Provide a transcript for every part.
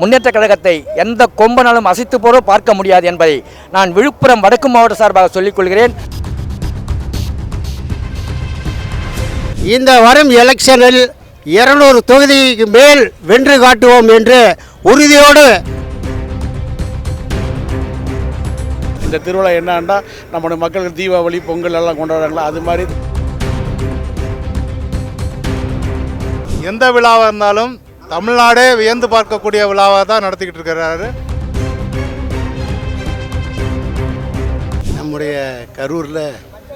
முன்னேற்ற கழகத்தை எந்த கொம்பனாலும் அசைத்து போரோ பார்க்க முடியாது என்பதை நான் விழுப்புரம் வடக்கு மாவட்ட சார்பாக சொல்லிக் கொள்கிறேன். இந்த வரும் எலெக்ஷனில் இருநூறு தொகுதிக்கு மேல் வென்று காட்டுவோம் என்று உறுதியோடு இந்த திருவிழா என்னன்னா நம்முடைய மக்களுக்கு தீபாவளி பொங்கல் எல்லாம் கொண்டாடுறாங்களா அது மாதிரி. எந்த விழாவாக இருந்தாலும் தமிழ்நாடே வியந்து பார்க்கக்கூடிய விழாவாக தான் நடத்திக்கிட்டு இருக்கிறாரு. நம்முடைய கரூரில்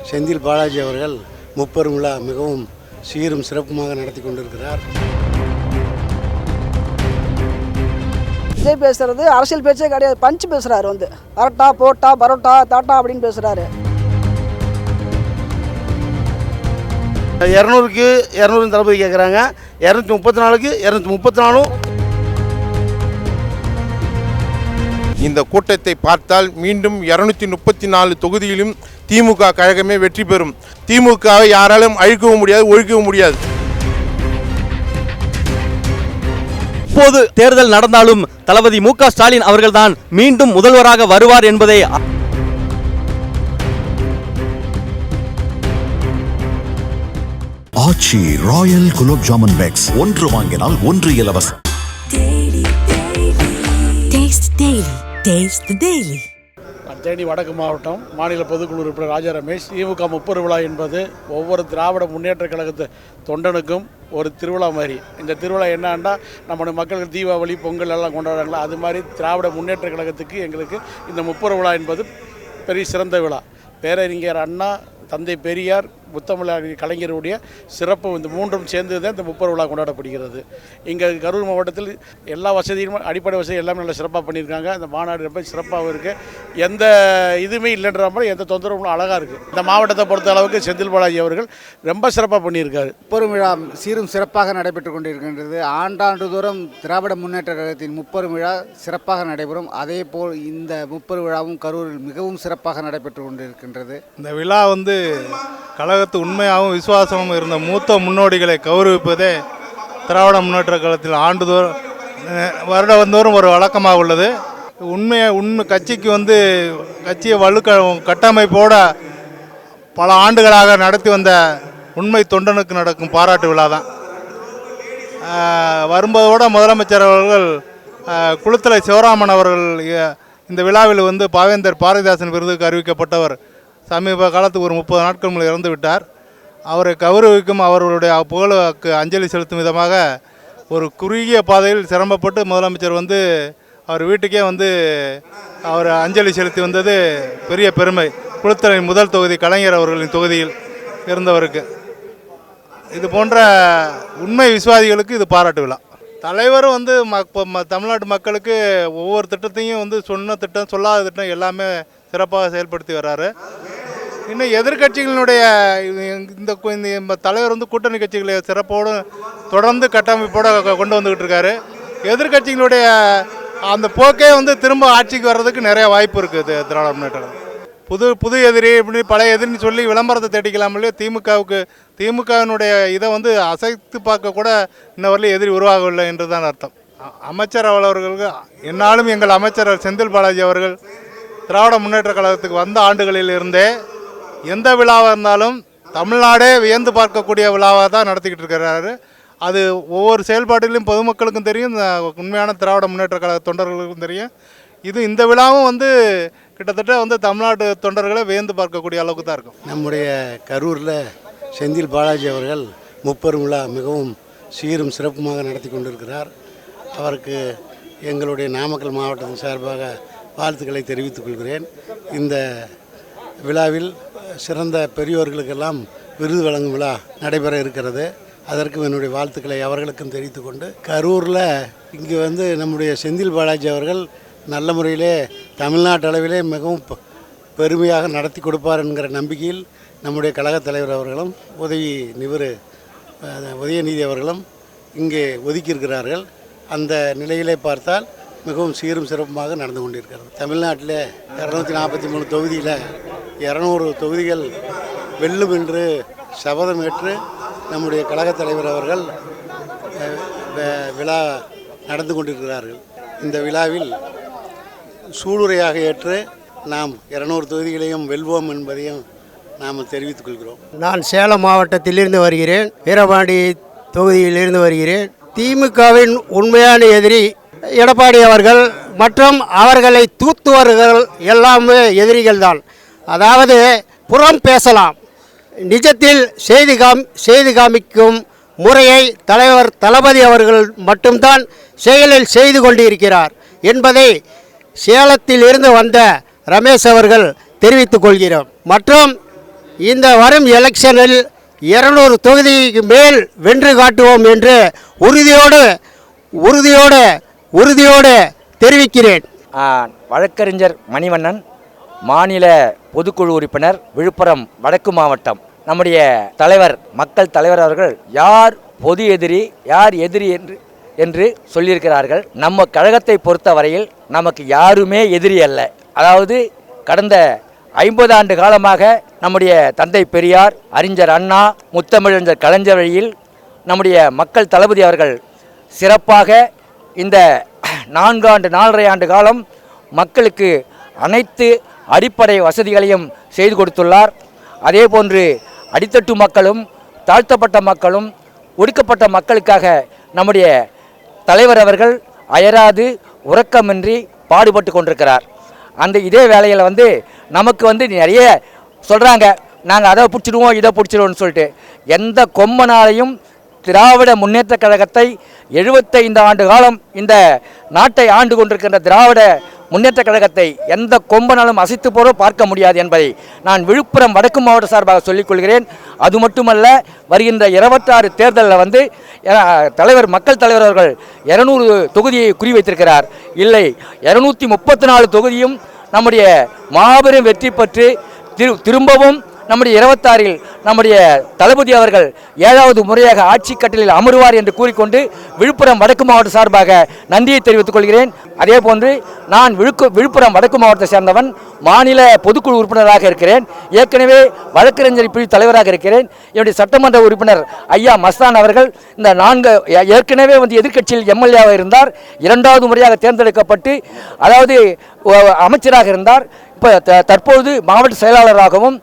செந்தில் பாலாஜி அவர்கள் முப்பெரும் விழா மிகவும் சீரும் சிறப்புமாக நடத்தி கொண்டிருக்கிறார். விஜய் பேசுறது அரசியல் பேச்சே கிடையாது பஞ்சு பேசுறாரு வந்து. அரட்டா போட்டா பரோட்டா தாட்டா அப்படின்னு பேசுறாரு. இரநூறுக்கு இரநூறு தளபதி கேட்குறாங்க இரநூத்தி முப்பத்தி நாலுக்கு இரநூத்தி முப்பத்தி நாலும் இந்த கூட்டத்தை பார்த்தால் மீண்டும் இருநூத்தி முப்பத்தி நாலு தொகுதியிலும் திமுக கழகமே வெற்றி பெறும். திமுகவை யாராலும் அழிக்கவும் முடியாது ஒழிக்கவும் முடியாது. இப்போது தேர்தல் நடந்தாலும் தளபதி மு க ஸ்டாலின் அவர்கள்தான் மீண்டும் முதல்வராக வருவார் என்பதை ஆச்சி ராயல் குலோப் ஜாமுன் பேக்ஸ். ஒன்று வாங்கினால் ஒன்று இலவசம். தேனி வடக்கு மாவட்டம் மாநில பொதுக்குழு உறுப்பினர் ராஜா ரமேஷ் திமுக முப்பது விழா என்பது ஒவ்வொரு திராவிட முன்னேற்ற கழகத்து தொண்டனுக்கும் ஒரு திருவிழா மாதிரி. இந்த திருவிழா என்னன்னா நம்முடைய மக்களுக்கு தீபாவளி பொங்கல் எல்லாம் கொண்டாடுறாங்களா அது மாதிரி திராவிட முன்னேற்ற கழகத்துக்கு எங்களுக்கு இந்த முப்பது விழா என்பது பெரிய சிறந்த விழா. பேரறிஞர் அண்ணா தந்தை பெரியார் முத்தமிழ் கலைஞருடைய சிறப்பு இந்த மூன்றும் சேர்ந்து தான் இந்த முப்பது விழா கொண்டாடப்படுகிறது. இங்கே கரூர் மாவட்டத்தில் எல்லா வசதியும் அடிப்படை வசதி எல்லாமே நல்லா சிறப்பாக பண்ணியிருக்காங்க. அந்த மாநாடு ரொம்ப சிறப்பாகவும் இருக்குது எந்த இதுவுமே இல்லைன்ற மாதிரி எந்த தொந்தரவும் அழகாக இருக்குது இந்த மாவட்டத்தை பொறுத்த அளவுக்கு செந்தில் பாலாஜி அவர்கள் ரொம்ப சிறப்பாக பண்ணியிருக்காரு. முப்பெரும் விழா சீரும் சிறப்பாக நடைபெற்று கொண்டிருக்கின்றது. ஆண்டாண்டு தோறும் திராவிட முன்னேற்ற கழகத்தின் முப்பெரும் விழா சிறப்பாக நடைபெறும். அதே போல் இந்த முப்பெரும் விழாவும் கரூரில் மிகவும் சிறப்பாக நடைபெற்று கொண்டிருக்கின்றது. இந்த விழா வந்து கழகத்து உண்மையாகவும் விசுவாசமும் இருந்த மூத்த முன்னோடிகளை கௌரவிப்பதே திராவிட முன்னேற்ற காலத்தில் ஆண்டுதோறும் அஹ், வருடந்தோறும் ஒரு வழக்கமாக உள்ளது. உண்மையை உண்மை கட்சிக்கு வந்து கட்சியை வலுக்க கட்டமைப்போட பல ஆண்டுகளாக நடத்தி வந்த உண்மை தொண்டனுக்கு நடக்கும் பாராட்டு விழா தான் வரும்போதோட முதலமைச்சர் அவர்கள் குளத்தலை சிவராமன் அவர்கள் இந்த விழாவில் வந்து பாவேந்தர் பாரதிதாசன் விருதுக்கு அறிவிக்கப்பட்டவர். சமீப காலத்துக்கு ஒரு முப்பது நாட்கள் முன்பு இறந்து விட்டார். அவரை கௌரவிக்கும் அவர்களுடைய புகழுக்கு அஞ்சலி செலுத்தும் விதமாக ஒரு குறுகிய பாதையில் சிரமப்பட்டு முதலமைச்சர் வந்து அவர் வீட்டுக்கே வந்து அவர் அஞ்சலி செலுத்தி வந்தது பெரிய பெருமை. குளுத்தலை முதல் தொகுதி கலைஞர் அவர்களின் தொகுதியில் இருந்தவருக்கு. இது போன்ற உண்மை விசுவாதிகளுக்கு இது பாராட்டு விழா. தலைவரும் வந்து ம- ம- தமிழ்நாட்டு மக்களுக்கு ஒவ்வொரு திட்டத்தையும் வந்து சொன்ன திட்டம் சொல்லாத திட்டம் எல்லாமே சிறப்பாக செயல்படுத்தி வர்றாரு. இன்னும் எதிர்க்கட்சிகளினுடைய இந்த இந்த தலைவர் வந்து கூட்டணி கட்சிகளை சிறப்போடு தொடர்ந்து கட்டமைப்போடு கொண்டு வந்துக்கிட்டு இருக்காரு. எதிர்கட்சிகளுடைய அந்த போக்கே வந்து திரும்ப ஆட்சிக்கு வர்றதுக்கு நிறைய வாய்ப்பு இருக்குது திராவிட முன்னேற்றம் புது புது எதிரி இப்படி பழைய எதிரின்னு சொல்லி விளம்பரத்தை தேடிக்கலாம் இல்லையா? திமுகவுக்கு திமுகவினுடைய இதை வந்து அசைத்து பார்க்க கூட இன்ன வரலையும் எதிரி உருவாகவில்லை என்று தான் அர்த்தம். அமைச்சர் அவர்களுக்கு என்னாலும் எங்கள் அமைச்சர் செந்தில் பாலாஜி அவர்கள் திராவிட முன்னேற்ற கழகத்துக்கு வந்த ஆண்டுகளில் இருந்தே எந்த விழாவாக இருந்தாலும் தமிழ்நாடே வியந்து பார்க்கக்கூடிய விழாவாக தான் நடத்திக்கிட்டு இருக்கிறாரு. அது ஒவ்வொரு செயல்பாட்டிலையும் பொதுமக்களுக்கும் தெரியும் உண்மையான திராவிட முன்னேற்ற கழக தொண்டர்களுக்கும் தெரியும். இது இந்த விழாவும் வந்து கிட்டத்தட்ட வந்து தமிழ்நாட்டு தொண்டர்களை வியந்து பார்க்கக்கூடிய அளவுக்கு தான் இருக்கும். நம்முடைய கரூரில் செந்தில் பாலாஜி அவர்கள் முப்பெரும் விழா மிகவும் சீரும் சிறப்புமாக நடத்தி கொண்டிருக்கிறார். அவருக்கு எங்களுடைய நாமக்கல் மாவட்டத்தின் சார்பாக வாழ்த்துக்களை தெரிவித்துக் கொள்கிறேன். இந்த விழாவில் சிறந்த பெரியோர்களுக்கெல்லாம் விருது வழங்கும் விழா நடைபெற இருக்கிறது. அதற்கும் என்னுடைய வாழ்த்துக்களை அவர்களுக்கும் தெரிவித்து கொண்டு கரூரில் இங்கே வந்து நம்முடைய செந்தில் பாலாஜி அவர்கள் நல்ல முறையிலே தமிழ்நாட்டு அளவிலே மிகவும் பெருமையாக நடத்தி கொடுப்பார் என்கிற நம்பிக்கையில் நம்முடைய கழகத் தலைவர் அவர்களும் உதவி நிபுரு உதயநிதி அவர்களும் இங்கே ஒதுக்கியிருக்கிறார்கள். அந்த நிலையிலே பார்த்தால் மிகவும் சீரும் சிறப்புமாக நடந்து கொண்டிருக்கிறது. தமிழ்நாட்டில் இரநூத்தி நாற்பத்தி மூணு தொகுதியில் இரநூறு தொகுதிகள் வெல்லும் என்று சபதம் ஏற்று நம்முடைய கழகத் தலைவர் அவர்கள் விழா நடந்து கொண்டிருக்கிறார்கள். இந்த விழாவில் சூளுரையாக ஏற்று நாம் இரநூறு தொகுதிகளையும் வெல்வோம் என்பதையும் நாம் தெரிவித்துக் கொள்கிறோம். நான் சேலம் மாவட்டத்திலிருந்து வருகிறேன் வீரபாண்டி தொகுதியிலிருந்து வருகிறேன். திமுகவின் உண்மையான எதிரி எடப்பாடி அவர்கள் மற்றும் அவர்களை தூத்துவர்கள் எல்லாமே எதிரிகள் தான். அதாவது புறம் பேசலாம். நிஜத்தில் செய்தி காம் செய்தி காமிக்கும் முறையை தலைவர் தளபதி அவர்கள் மட்டும்தான் செயலில் செய்து கொண்டிருக்கிறார் என்பதை சேலத்தில் இருந்து வந்த ரமேஷ் அவர்கள் தெரிவித்துக் கொள்கிறோம். மற்றும் இந்த வரும் எலெக்ஷனில் இருநூறு தொகுதிக்கு மேல் வென்று காட்டுவோம் என்று உறுதியோடு உறுதியோடு உறுதியோடு தெரிவிக்கிறேன். வழக்கறிஞர் மணிவண்ணன் மாநில பொதுக்குழு உறுப்பினர் விழுப்புரம் வடக்கு மாவட்டம். நம்முடைய தலைவர் மக்கள் தலைவர் அவர்கள் யார் பொது எதிரி யார் எதிரி என்று என்று சொல்லியிருக்கிறார்கள். நம்ம கழகத்தை பொறுத்த வரையில் நமக்கு யாருமே எதிரி அல்ல. அதாவது கடந்த ஐம்பது ஆண்டு காலமாக நம்முடைய தந்தை பெரியார் அறிஞர் அண்ணா முத்தமிழஞ்சர் கலைஞர் வழியில் நம்முடைய மக்கள் தளபதி அவர்கள் சிறப்பாக இந்த நான்காண்டு நாலரை ஆண்டு காலம் மக்களுக்கு அனைத்து அடிப்படை வசதிகளையும் செய்து கொடுத்துள்ளார். அதே போன்று அடித்தட்டு மக்களும் தாழ்த்தப்பட்ட மக்களும் ஒடுக்கப்பட்ட மக்களுக்காக நம்முடைய தலைவர் அவர்கள் அயராது உறக்கமின்றி பாடுபட்டு கொண்டிருக்கிறார். அந்த இதே வேலையில் வந்து நமக்கு வந்து நிறைய சொல்கிறாங்க நாங்கள் அதை பிடிச்சிடுவோம் இதை பிடிச்சிடுவோம்னு சொல்லிட்டு எந்த கொம்பனாலையும் திராவிட முன்னேற்ற கழகத்தை எழுபத்தைந்து ஆண்டு காலம் இந்த நாட்டை ஆண்டு கொண்டிருக்கின்ற திராவிட முன்னேற்ற கழகத்தை எந்த கொம்பனாலும் அசைத்து போரோ பார்க்க முடியாது என்பதை நான் விழுப்புரம் வடக்கு மாவட்ட சார்பாக சொல்லிக் கொள்கிறேன். அது மட்டுமல்ல வருகின்ற இருபத்தாறு தேர்தலில் வந்து தலைவர் மக்கள் தலைவர் அவர்கள் இருநூறு தொகுதியை குறிவைத்திருக்கிறார். இல்லை இருநூத்தி முப்பத்தி நாலு தொகுதியும் நம்முடைய மாபெரும் வெற்றி பெற்று திரு திரும்பவும் நம்முடைய இருபத்தாறில் நம்முடைய தளபதி அவர்கள் ஏழாவது முறையாக ஆட்சி கட்டலில் அமருவார் என்று கூறிக்கொண்டு விழுப்புரம் வடக்கு மாவட்ட சார்பாக நன்றியை தெரிவித்துக் கொள்கிறேன். அதே போன்று நான் விழுக்கு விழுப்புரம் வடக்கு மாவட்டத்தை சேர்ந்தவன் மாநில பொதுக்குழு உறுப்பினராக இருக்கிறேன். ஏற்கனவே வழக்கறிஞர் பிரிவு தலைவராக இருக்கிறேன். என்னுடைய சட்டமன்ற உறுப்பினர் ஐயா மஸ்தான் அவர்கள் இந்த நான்கு ஏற்கனவே வந்து எதிர்க்கட்சியில் எம்எல்ஏவாக இருந்தார். இரண்டாவது முறையாக தேர்ந்தெடுக்கப்பட்டு அதாவது அமைச்சராக இருந்தார். இப்போ த- தற்போது மாவட்ட செயலாளராகவும்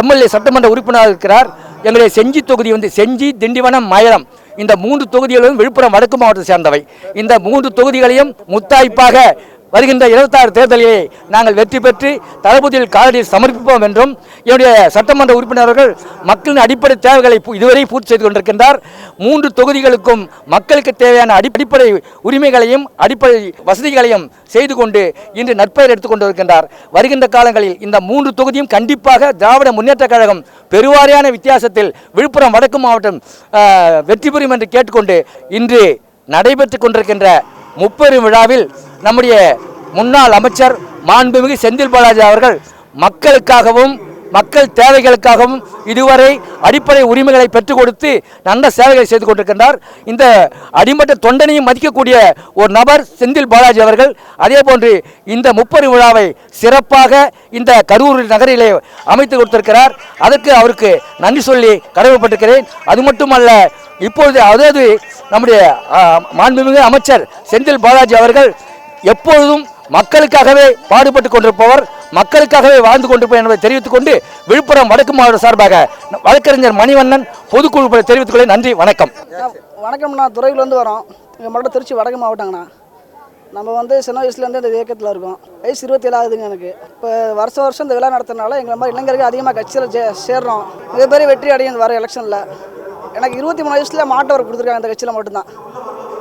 எம்எல்ஏ சட்டமன்ற உறுப்பினராக இருக்கிறார். எங்களுடைய செஞ்சி தொகுதி வந்து செஞ்சி திண்டிவனம் மயலம். இந்த மூன்று தொகுதிகளும் விழுப்புரம் வடக்கு மாவட்டத்தை சேர்ந்தவை. இந்த மூன்று தொகுதிகளையும் முத்தாய்ப்பாக வருகின்ற இருபத்தாறு தேர்தலிலே நாங்கள் வெற்றி பெற்று தளபதியில் காலடியில் சமர்ப்பிப்போம் என்றும் என்னுடைய சட்டமன்ற உறுப்பினர்கள் மக்களின் அடிப்படை தேவைகளை இதுவரை பூர்த்தி செய்து கொண்டிருக்கின்றார். மூன்று தொகுதிகளுக்கும் மக்களுக்கு தேவையான அடிப்படை உரிமைகளையும் அடிப்படை வசதிகளையும் செய்து கொண்டு இன்று நற்பெயர் எடுத்துக் கொண்டிருக்கின்றார். வருகின்ற காலங்களில் இந்த மூன்று தொகுதியும் கண்டிப்பாக திராவிட முன்னேற்ற கழகம் பெருவாரியான வித்தியாசத்தில் விழுப்புரம் வடக்கு மாவட்டம் வெற்றி பெறும் என்று கேட்டுக்கொண்டு இன்று நடைபெற்று கொண்டிருக்கின்ற முப்பெரும் விழாவில் நம்முடைய முன்னாள் அமைச்சர் மாண்புமிகு செந்தில் பாலாஜி அவர்கள் மக்களுக்காகவும் மக்கள் தேவைகளுக்காகவும் இதுவரை அடிப்படை உரிமைகளை பெற்றுக் கொடுத்து நல்ல சேவைகளை செய்து கொண்டிருக்கின்றார். இந்த அடிமட்ட தொண்டனையும் மதிக்கக்கூடிய ஒரு நபர் செந்தில் பாலாஜி அவர்கள். அதே போன்று இந்த முப்பரி விழாவை சிறப்பாக இந்த கரூர் நகரிலே அமைத்து கொடுத்திருக்கிறார். அதற்கு அவருக்கு நன்றி சொல்லி கடமைப்பட்டிருக்கிறேன். அது மட்டுமல்ல இப்பொழுது அதாவது நம்முடைய மாண்புமிகு அமைச்சர் செந்தில் பாலாஜி அவர்கள் எப்பொழுதும் மக்களுக்காகவே பாடுபட்டு கொண்டிருப்பவர் மக்களுக்காகவே வாழ்ந்து கொண்டிருப்பவர் என்பதை தெரிவித்துக் கொண்டு விழுப்புரம் வடக்கு மாவட்ட சார்பாக வழக்கறிஞர் மணிவண்ணன் பொதுக்குழு தெரிவித்துக் கொள்ள நன்றி வணக்கம். வணக்கம்ண்ணா துறையிலேருந்து வரோம். எங்கள் மட்டும் திருச்சி வடக்கு மாவட்டங்கண்ணா. நம்ம வந்து சின்ன வயசுலேருந்து இந்த இயக்கத்தில் இருக்கோம். வயசு இருபத்தேழு ஆகுதுங்க எனக்கு. இப்போ வருஷம் வருஷம் இந்த விழா நடத்துறதுனால எங்களை மாதிரி இளைஞர்கள் அதிகமாக கட்சியில் சே சேர்றோம். மிகப்பெரிய வெற்றி அடையும் வர எலெக்ஷனில். எனக்கு இருபத்தி மூணு வயசில் மாட்டவர் கொடுத்துருக்காங்க இந்த கட்சியில் மட்டும்தான்.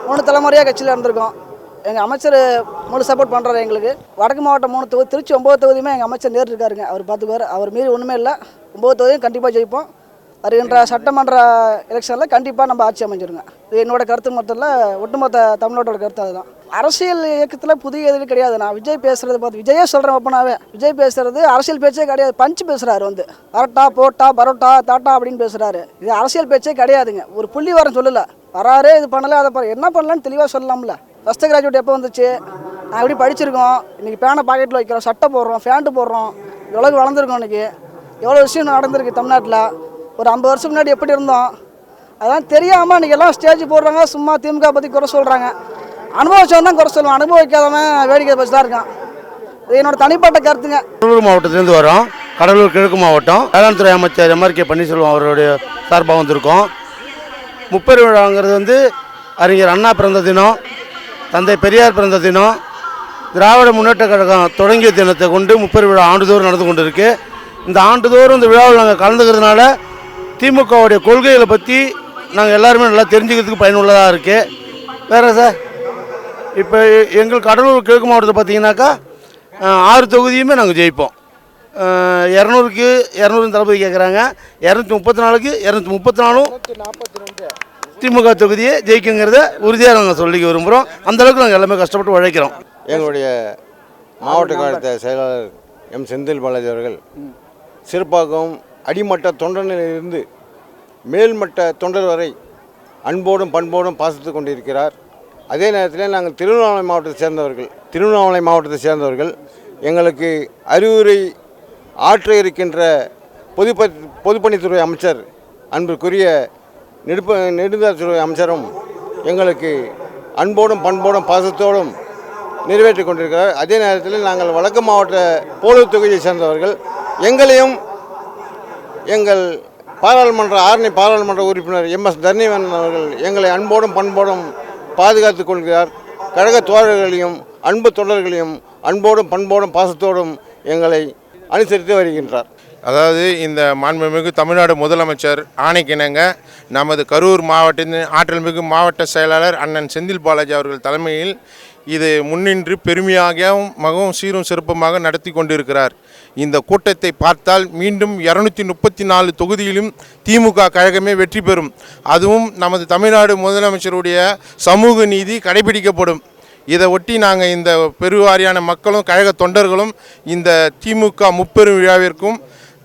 மூணு தலைமுறையாக கட்சியில் இருந்திருக்கோம். எங்கள் அமைச்சர் முழு சப்போர்ட் பண்ணுறாரு எங்களுக்கு. வடக்கு மாவட்டம் மூணு தொகுதி திருச்சி ஒம்பது தொகுதியுமே எங்கள் அமைச்சர் நேர் இருக்காருங்க அவர் பார்த்துக்குவார். அவர் மீறி ஒன்றுமே இல்லை. ஒம்பது தொகுதியும் கண்டிப்பாக ஜெயிப்போம். வருகின்ற சட்டமன்ற எலெக்ஷனில் கண்டிப்பாக நம்ம ஆட்சி அமைஞ்சிருங்க. இது என்னோட கருத்து மட்டும் இல்லை ஒட்டுமொத்த தமிழ்நாட்டோட கருத்து அதுதான். அரசியல் இயக்கத்தில் புதிய எதிரி கிடையாது. நான் விஜய் பேசுறது பார்த்து விஜயே சொல்கிறேன் அப்பனாவே. விஜய் பேசுறது அரசியல் பேச்சே கிடையாது. பஞ்சு பேசுகிறாரு வந்து. பரோட்டா போட்டா பரோட்டா தாட்டா அப்படின்னு பேசுகிறாரு இது அரசியல் பேச்சே கிடையாதுங்க. ஒரு புள்ளி வரம் சொல்லலை. வராரு இது பண்ணலை அதை என்ன பண்ணலான்னு தெளிவாக சொல்லலாம்ல. ஃபஸ்ட்டு கிராஜுவேட் எப்போ வந்துச்சு? நான் எப்படி படிச்சிருக்கோம்? இன்றைக்கி பேனை பாக்கெட்டில் வைக்கிறோம் சட்டை போடுறோம் ஃபேண்ட்டு போடுறோம். எவ்வளோ வளர்ந்துருக்கோம் இன்றைக்கி எவ்வளோ விஷயம் நடந்திருக்கு தமிழ்நாட்டில்? ஒரு ஐம்பது வருஷம் முன்னாடி எப்படி இருந்தோம்? அதெல்லாம் தெரியாமல் இன்றைக்கி எல்லாம் ஸ்டேஜ் போடுறாங்க சும்மா திமுக பற்றி குறை சொல்கிறாங்க அனுபவிச்சவன் தான் குறை சொல்லுவான். அனுபவிக்காதவன் வேடிக்கை பற்றி தான் இருக்கான். இது என்னோட தனிப்பட்ட கருத்துங்க. கடலூர் மாவட்டத்திலேருந்து வரோம். கடலூர் கிழக்கு மாவட்டம். வேளாண்துறை அமைச்சர் எம்ஆர் கே பன்னீர்செல்வம் அவருடைய சார்பாக வந்திருக்கோம். முப்பெரு விழாங்கிறது வந்து அறிஞர் அண்ணா பிறந்த தினம். தந்தை பெரியார் பிறந்த தினம் திராவிட முன்னேற்ற கழகம் தொடங்கிய தினத்தை கொண்டு முப்பெரு விழா ஆண்டுதோறும் நடந்து கொண்டிருக்கு. இந்த ஆண்டுதோறும் இந்த விழாவில் நாங்கள் கலந்துக்கிறதுனால திமுகவுடைய கொள்கைகளை பற்றி நாங்கள் எல்லாருமே நல்லா தெரிஞ்சுக்கிறதுக்கு பயனுள்ளதாக இருக்குது வேறு சார்? இப்போ எங்கள் கடலூர் கிழக்கு மாவட்டத்தை பார்த்தீங்கன்னாக்கா ஆறு தொகுதியுமே நாங்கள் ஜெயிப்போம். இரநூறுக்கு இரநூறு தளபதி கேட்குறாங்க இரநூத்தி முப்பத்தி நாலுக்கு இரநூத்தி முப்பத்தி நாலும். திமுக தொகுதியை ஜெயிக்குங்கிறத உறுதியாக நாங்கள் சொல்லிக்க விரும்புகிறோம் அந்தளவுக்கு நாங்கள் எல்லாமே கஷ்டப்பட்டு உழைக்கிறோம். எங்களுடைய மாவட்ட கழகத்தை செயலாளர் எம் செந்தில் பாலாஜி அவர்கள் சிறப்பாகவும் அடிமட்ட தொண்டனிலிருந்து மேல்மட்ட தொண்டர் வரை அன்போடும் பண்போடும் பாசத்து கொண்டிருக்கிறார். அதே நேரத்தில் நாங்கள் திருவண்ணாமலை மாவட்டத்தை சேர்ந்தவர்கள் திருவண்ணாமலை மாவட்டத்தை சேர்ந்தவர்கள் எங்களுக்கு அறிவுரை ஆற்ற இருக்கின்ற பொதுப்ப பொதுப்பணித்துறை அமைச்சர் அன்பிற்குரிய நெடுப்ப நெடுந்தாத்துறை அமைச்சரும் எங்களுக்கு அன்போடும் பண்போடும் பாசத்தோடும் நிறைவேற்றி கொண்டிருக்கிறார். அதே நேரத்தில் நாங்கள் வடக்கு மாவட்ட போலூர் தொகுதியை சேர்ந்தவர்கள். எங்களையும் எங்கள் பாராளுமன்ற ஆரணி பாராளுமன்ற உறுப்பினர் எம் எஸ் தர்ணிவன் அவர்கள் எங்களை அன்போடும் பண்போடும் பாதுகாத்துக் கொள்கிறார். கழக தோழர்களையும் அன்பு தொடர்களையும் அன்போடும் பண்போடும் பாசத்தோடும் எங்களை அனுசரித்து வருகின்றார். அதாவது இந்த மாண்புமிகு தமிழ்நாடு முதலமைச்சர் ஆணைக்கிணங்க நமது கரூர் மாவட்டத்தின் ஆற்றல்மிகு மாவட்ட செயலாளர் அண்ணன் செந்தில் பாலாஜி அவர்கள் தலைமையில் இது முன்னின்று பெருமையாகவும் மகவும் சீரும் சிறப்புமாக நடத்தி கொண்டிருக்கிறார். இந்த கூட்டத்தை பார்த்தால் மீண்டும் இரநூத்தி முப்பத்தி நாலு தொகுதியிலும் திமுக கழகமே வெற்றி பெறும். அதுவும் நமது தமிழ்நாடு முதலமைச்சருடைய சமூக நீதி கடைபிடிக்கப்படும். இதை ஒட்டி நாங்கள் இந்த பெருவாரியான மக்களும் கழக தொண்டர்களும் இந்த திமுக முப்பெரும் விழாவிற்கும்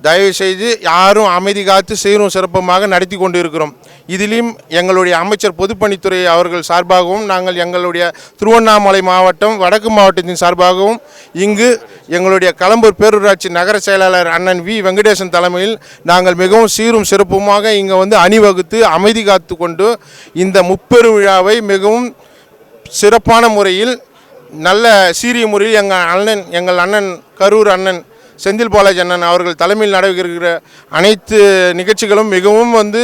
தயவுசெய்து யாரும் அமைதி காத்து சீரும் சிறப்புமாக நடத்தி கொண்டு இருக்கிறோம் இதிலும் எங்களுடைய அமைச்சர் பொதுப்பணித்துறை அவர்கள் சார்பாகவும் நாங்கள் எங்களுடைய திருவண்ணாமலை மாவட்டம் வடக்கு மாவட்டத்தின் சார்பாகவும் இங்கு எங்களுடைய களம்பூர் பேரூராட்சி நகர செயலாளர் அண்ணன் வி. வெங்கடேசன் தலைமையில் நாங்கள் மிகவும் சீரும் சிறப்புமாக இங்கே வந்து அணிவகுத்து அமைதி காத்து கொண்டு இந்த முப்பெரு விழாவை மிகவும் சிறப்பான முறையில் நல்ல சீரிய முறையில் எங்கள் அண்ணன் எங்கள் அண்ணன் கரூர் அண்ணன் செந்தில் பாலாஜி அண்ணன் அவர்கள் தலைமையில் நடைபெறுகிற அனைத்து நிகழ்ச்சிகளும் மிகவும் வந்து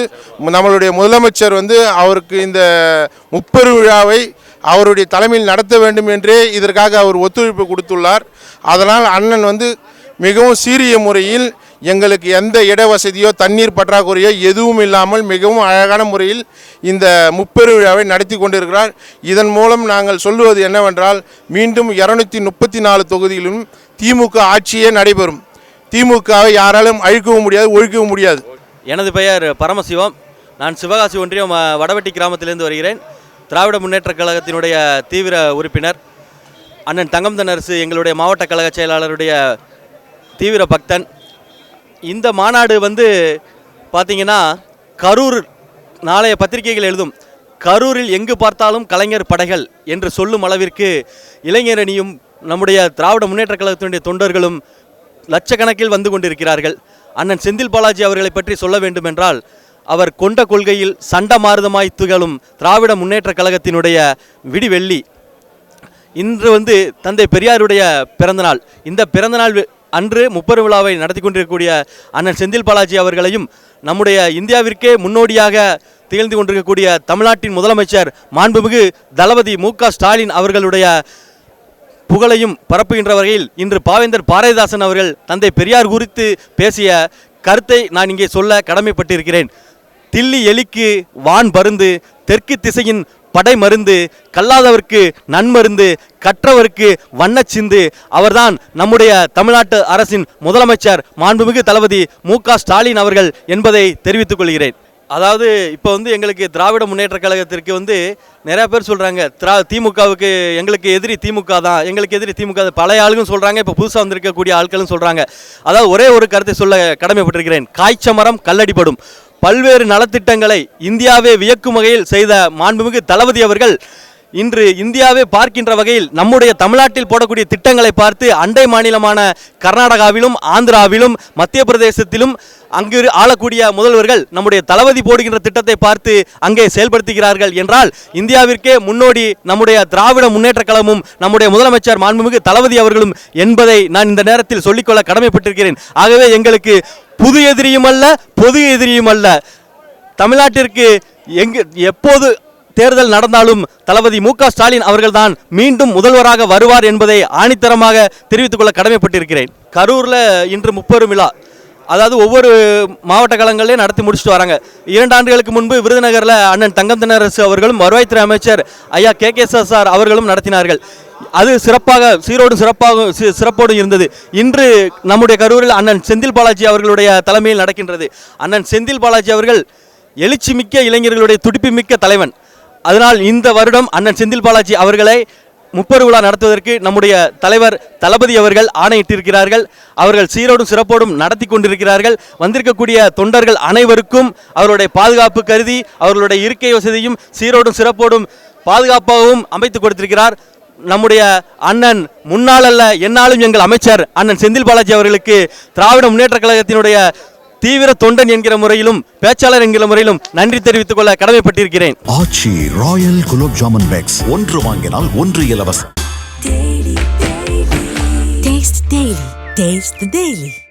நம்மளுடைய முதலமைச்சர் வந்து அவருக்கு இந்த முப்பெரு விழாவை அவருடைய தலைமையில் நடத்த வேண்டும் என்றே இதற்காக அவர் ஒத்துழைப்பு கொடுத்துள்ளார். அதனால் அண்ணன் வந்து மிகவும் சீரிய முறையில் எங்களுக்கு எந்த இட வசதியோ தண்ணீர் பற்றாக்குறையோ எதுவும் இல்லாமல் மிகவும் அழகான முறையில் இந்த முப்பெரு விழாவை நடத்தி கொண்டிருக்கிறார். இதன் மூலம் நாங்கள் சொல்லுவது என்னவென்றால் மீண்டும் இரநூத்தி முப்பத்தி நாலு தொகுதியிலும் திமுக ஆட்சியே நடைபெறும். திமுகவை யாராலும் அழிக்கவும் முடியாது ஒழிக்கவும் முடியாது. எனது பெயர் பரமசிவம். நான் சிவகாசி ஒன்றியம் அ, வடவட்டி கிராமத்திலிருந்து வருகிறேன். திராவிட முன்னேற்றக் கழகத்தினுடைய தீவிர உறுப்பினர் அண்ணன் தங்கம் அரசு எங்களுடைய மாவட்ட கழக செயலாளருடைய தீவிர பக்தன். இந்த மாநாடு வந்து பார்த்தீங்கன்னா கரூர் நாளைய பத்திரிகைகள் எழுதும். கரூரில் எங்கு பார்த்தாலும் கலைஞர் படைகள் என்று சொல்லும் அளவிற்கு இளைஞரணியும் நம்முடைய திராவிட முன்னேற்றக் கழகத்தினுடைய தொண்டர்களும் லட்சக்கணக்கில் வந்து கொண்டிருக்கிறார்கள். அண்ணன் செந்தில் பாலாஜி அவர்களை பற்றி சொல்ல வேண்டுமென்றால் அவர் கொண்ட கொள்கையில் சண்ட மாறுதமாய் திகழும் திராவிட முன்னேற்றக் கழகத்தினுடைய விடிவெள்ளி. இன்று வந்து தந்தை பெரியாருடைய பிறந்தநாள். இந்த பிறந்தநாள் அன்று முப்பெரும் விழாவை நடத்தி கொண்டிருக்கக்கூடிய அண்ணன் செந்தில் பாலாஜி அவர்களையும் நம்முடைய இந்தியாவிற்கே முன்னோடியாக திகழ்ந்து கொண்டிருக்கக்கூடிய தமிழ்நாட்டின் முதலமைச்சர் மாண்புமிகு தளபதி மு க ஸ்டாலின் அவர்களுடைய புகழையும் பரப்புகின்ற வகையில் இன்று பாவேந்தர் பாரதிதாசன் அவர்கள் தந்தை பெரியார் குறித்து பேசிய கருத்தை நான் இங்கே சொல்ல கடமைப்பட்டிருக்கிறேன். தில்லி எலிக்கு வான் பருந்து தெற்கு திசையின் படை மருந்து கல்லாதவர்க்கு நன்மருந்து கற்றவருக்கு வண்ணச்சிந்து அவர்தான் நம்முடைய தமிழ்நாட்டு அரசின் முதலமைச்சர் மாண்புமிகு தளபதி மு க ஸ்டாலின் அவர்கள் என்பதை தெரிவித்துக் கொள்கிறேன். அதாவது இப்போ வந்து எங்களுக்கு திராவிட முன்னேற்ற கழகத்திற்கு வந்து நிறையா பேர் சொல்கிறாங்க திரா திமுகவுக்கு எங்களுக்கு எதிரி திமுக தான் எங்களுக்கு எதிரி திமுக பழைய ஆளுங்களும் சொல்கிறாங்க இப்போ புதுசாக வந்திருக்கக்கூடிய ஆட்களும் சொல்கிறாங்க அதாவது ஒரே ஒரு கருத்தை சொல்ல கடமைப்பட்டிருக்கிறேன். காய்ச்ச மரம் கல்லடிப்படும். பல்வேறு நலத்திட்டங்களை இந்தியாவே வியக்கும் வகையில் செய்த மாண்புமிகு தளபதி அவர்கள் இன்று இந்தியாவே பார்க்கின்ற வகையில் நம்முடைய தமிழ்நாட்டில் போடக்கூடிய திட்டங்களை பார்த்து அண்டை மாநிலமான கர்நாடகாவிலும் ஆந்திராவிலும் மத்திய பிரதேசத்திலும் அங்கு ஆளக்கூடிய முதல்வர்கள் நம்முடைய தளபதி போடுகின்ற திட்டத்தை பார்த்து அங்கே செயல்படுத்துகிறார்கள் என்றால் இந்தியாவிற்கே முன்னோடி நம்முடைய திராவிட முன்னேற்ற கழகமும் நம்முடைய முதலமைச்சர் மாண்புமிகு தளபதி அவர்களும் என்பதை நான் இந்த நேரத்தில் சொல்லிக்கொள்ள கடமைப்பட்டிருக்கிறேன். ஆகவே எங்களுக்கு புது எதிரியும் அல்ல பொது எதிரியும் அல்ல. தமிழ்நாட்டிற்கு எங்கு எப்போது தேர்தல் நடந்தாலும் தளபதி மு க ஸ்டாலின் அவர்கள்தான் மீண்டும் முதல்வராக வருவார் என்பதை ஆணித்தரமாக தெரிவித்துக் கொள்ள கடமைப்பட்டிருக்கிறேன். கரூரில் இன்று முப்பெரும் விழா. அதாவது ஒவ்வொரு மாவட்ட களங்களையும் நடத்தி முடிச்சுட்டு வராங்க. இரண்டு ஆண்டுகளுக்கு முன்பு விருதுநகரில் அண்ணன் தங்கம் தினரசு அவர்களும் வருவாய்த்துறை அமைச்சர் ஐயா கே கே சார் அவர்களும் நடத்தினார்கள். அது சிறப்பாக சீரோடு சிறப்பாக சி- சிறப்போடு இருந்தது. இன்று நம்முடைய கரூரில் அண்ணன் செந்தில் பாலாஜி அவர்களுடைய தலைமையில் நடக்கின்றது. அண்ணன் செந்தில் பாலாஜி அவர்கள் எழுச்சி மிக்க இளைஞர்களுடைய துடிப்பு மிக்க தலைவன். அதனால் இந்த வருடம் அண்ணன் செந்தில் பாலாஜி அவர்களை முப்பெரு விழா நடத்துவதற்கு நம்முடைய தலைவர் தளபதி அவர்கள் ஆணையிட்டிருக்கிறார்கள். அவர்கள் சீரோடும் சிறப்போடும் நடத்தி கொண்டிருக்கிறார்கள். வந்திருக்கக்கூடிய தொண்டர்கள் அனைவருக்கும் அவருடைய பாதுகாப்பு கருதி அவர்களுடைய இருக்கை வசதியும் சீரோடும் சிறப்போடும் பாதுகாப்பாகவும் அமைத்து கொடுத்திருக்கிறார். நம்முடைய அண்ணன் முன்னாள் அல்ல என்னாலும் எங்கள் அமைச்சர் அண்ணன் செந்தில் பாலாஜி அவர்களுக்கு திராவிட முன்னேற்ற கழகத்தினுடைய தீவிர தொண்டன் என்கிற முறையிலும் பேச்சாளர் என்கிற முறையிலும் நன்றி தெரிவித்துக் கொள்ள கடமைப்பட்டிருக்கிறேன். Aachi royal gulab jamun packs. ஒன்று வாங்கினால் ஒன்று இலவசம். Taste